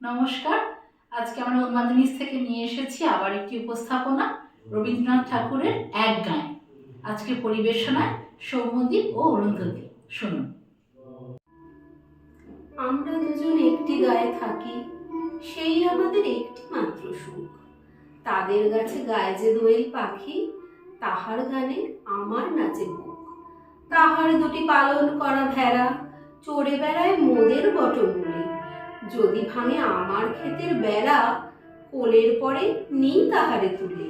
নমস্কার। আজকে আমরা উন্মাদিনীস থেকে নিয়ে এসেছি আবার একটি উপস্থাপনা, রবীন্দ্রনাথ ঠাকুরের এক গান। আজকে পরিবেশনায় সৌম্যদীপ ও অরুন্ধতী। শুনুন। আমরা দুজন একটি গায়ে থাকি, সেই আমাদের একটি মাত্র সুখ। তাদের গাছে গায়ে যে দোয়েল পাখি, তাহার গানে আমার নাচে বুক তাহার দুটি পালন করা ভেড়া, চড়ে বেড়ায় মোদের বটমূলে। যদি ভাঙে আমার ক্ষেতের বেড়া, কোলের পরে নিই তাহারে তুলে।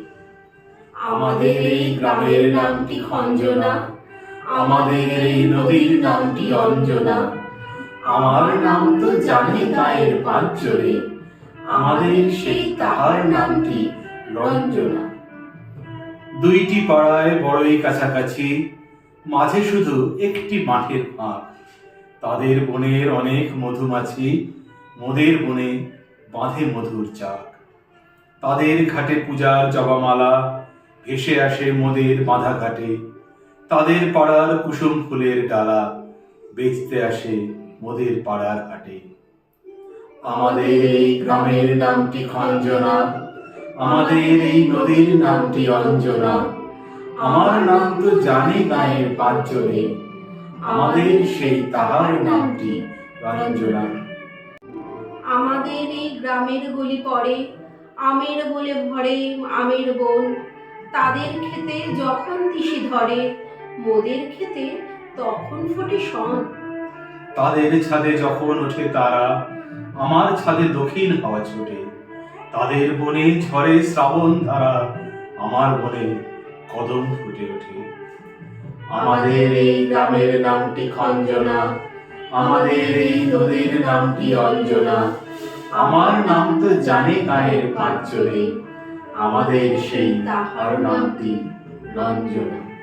আমাদের এই গ্রামের নামটি খঞ্জনা, আমাদের এই নদীর নামটি অঞ্জনা। আমার নাম তো জানে গায়ের পাঁচজনে আমাদের সেই তাহার নামটি রঞ্জনা। দুইটি পাড়ায় বড়ই কাছাকাছি, মাঝে শুধু একটি মাঠের ফাঁক। তাদের বনের অনেক মধুমাছি মোদের বনে বাঁধে মধুর চাক। তাদের ঘাটে পূজার জবামালা, ভেসে আসে মোদের বাঁধা ঘাটে। তাদের পাড়ার কুসুম ফুলের ডালা, বেচতে আসে মোদের পাড়ার হাটে আমাদের এই গ্রামের নামটি খঞ্জনা, আমাদের এই নদীর নামটি অঞ্জনা। আমার নাম তো জানি গায়ের পাঁচজনে, আমাদের সেই তাহার নামটি রঞ্জনা। আমাদের এই গ্রামের গলি পড়ে আমের বলে ভরে আমের বন। তাদের খেতে যখন তিসি ধরে মোদের খেতে তখন ফোটে শন। তাদের ছাদে যখন ওঠে তারা আমার ছাদে দক্ষিণ হাওয়া ছোটে। তাদের বনে ঝরে শ্রাবণ ধারা আমার বনে কদম ফুটে ওঠে। আমাদের এই গ্রামের নামটি খঞ্জনা। আমাদের এই নদীর নামটি অঞ্জনা? আমার নাম তো জানে গায়ের পাঁচজনে। আমাদের সেই তাহার নামটি রঞ্জনা